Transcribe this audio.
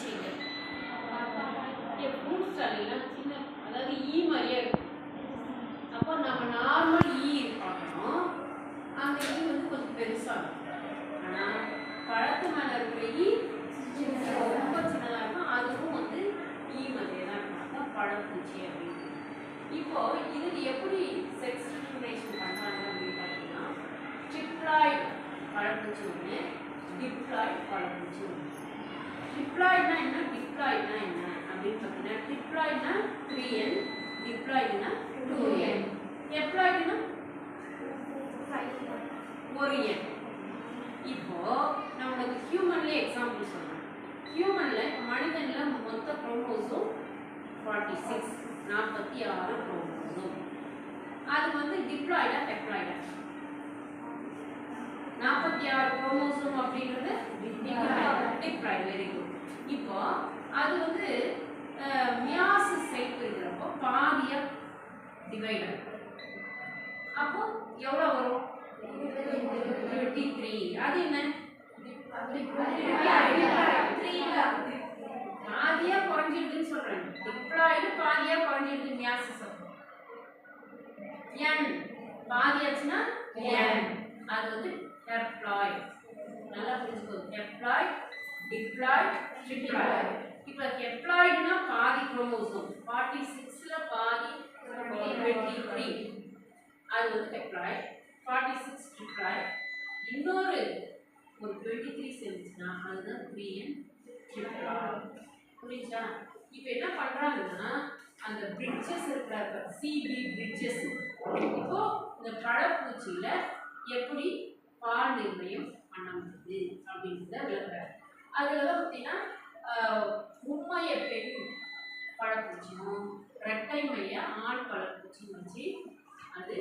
பூச்சிகள் ஃப்ரூட் ஸ்டாலிலாம் சின்ன அதாவது ஈ மாதிரியே இருக்கும். அப்போ நம்ம நார்மல் ஈ பார்க்கணும் அந்த ஈ வந்து கொஞ்சம் பெருசாக இருக்கும். ஆனால் பழத்து மேலே இருக்கிற ஈ ரொம்ப சின்னதாக இருக்கும். அதுவும் வந்து ஈ மாதிரியே தான் இருக்கும். அதான் பழப்பூச்சி அப்படின்னு. இப்போ இது எப்படி செக்ஸ் டிஸ்கிரிமினேஷன் பண்ணுறாங்க அப்படின்னு பார்த்தீங்கன்னா ஸ்டிப்ராய்டு பழப்பூச்சி ஒன்று டிப்ராய்டு பழப்பூச்சி ஒன்று டிப்ளாய்ட்னா என்ன? டிப்ளாய்ட்னா என்ன? அப்படின்னு பார்த்தீங்கன்னா டிப்ளாய்ட்னா த்ரீ என் டிப்ளாய்ட்னா டூ என் எப்ளாய்ட்னா ஒரு என் இப்போ நான் உங்களுக்கு ஹியூமன்லேயே எக்ஸாம்பிள் சொல்கிறேன் ஹியூமன்ல இப்போ மனிதன்ல மொத்த குரோமோசோம் ஃபார்ட்டி சிக்ஸ் நாற்பத்தி ஆறு குரோமோசோம் அது வந்து டிப்ளாய்டா டெப்ளாய்டா நாற்பத்தி ஆறு குரோமோசோம் அப்படின்றது டிப்ளாய்டு வெரி குட் இப்போ அது வந்து மியாசு சைட் இருக்கிறப்போ பாதியா டிவைட் ஆகும் அப்போ எவ்வளோ வரும்? டுவெண்ட்டி த்ரீ அது என்ன? பாதியா குறைஞ்சிடுதுன்னு சொல்றேன் டிப்ளாய்டு பாதியா குறைஞ்சிடுது மியாசிஸ் என் பாதியாச்சுன்னா என் அது வந்து டெப்ளாய்டு டிப்ளாய்ட் ட்ரிப்ளாய்ட் இப்போ டெப்ளாய்டுனா பாதி குரோமோசோம் ஃபார்ட்டி சிக்ஸில் பாதி டுவெண்ட்டி த்ரீ அது வந்து எம்ப்ளாய்ட் ஃபார்ட்டி சிக்ஸ் ட்ரிப்ளாய்ட் இன்னொரு ஒரு டுவெண்ட்டி த்ரீ செஞ்சுச்சுன்னா அதுதான் த்ரீ என் ட்ரிப்ளாய்ட் புரியுதா இப்போ என்ன பண்ணுறாங்கன்னா அந்த பிரிட்ஜஸ் இருக்கிற சிபி பிரிட்ஜஸ் இப்போ இந்த பழப்பூச்சியில் எப்படி பால் அதில் வந்து பார்த்தீங்கன்னா மும்மைய பெண் பழப்பூச்சியும் ரெட்டை மைய ஆண் பழப்பூச்சியும் வச்சு அது